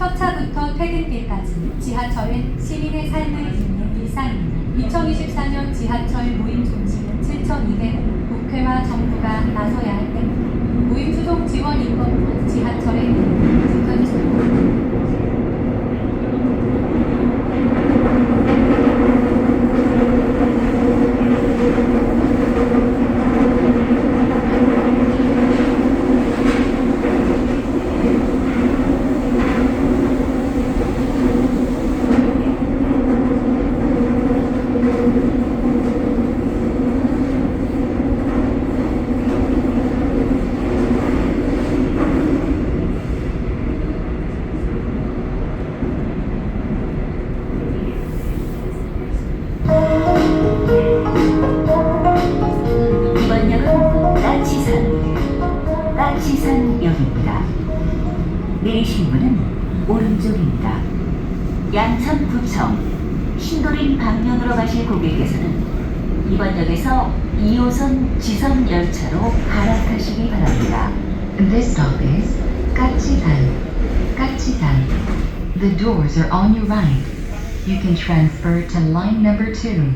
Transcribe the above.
첫 차부터 퇴근길까지 지하철은 시민의 삶을 잇는 일상입니다. 2024년 지하철 모임 종식은 7,200호 국회와 정부가 나서야 할 때입니다. 나치산, 나치산역입니다. 내리실 문은 오른쪽입니다. 양천구청, 신도림 방면으로 가실 고객께서는 이번 역에서 2호선 지선 열차로 갈아타시기 바랍니다. This stop is Gachisan. Gachisan. The doors are on your right. You can transfer to line number two.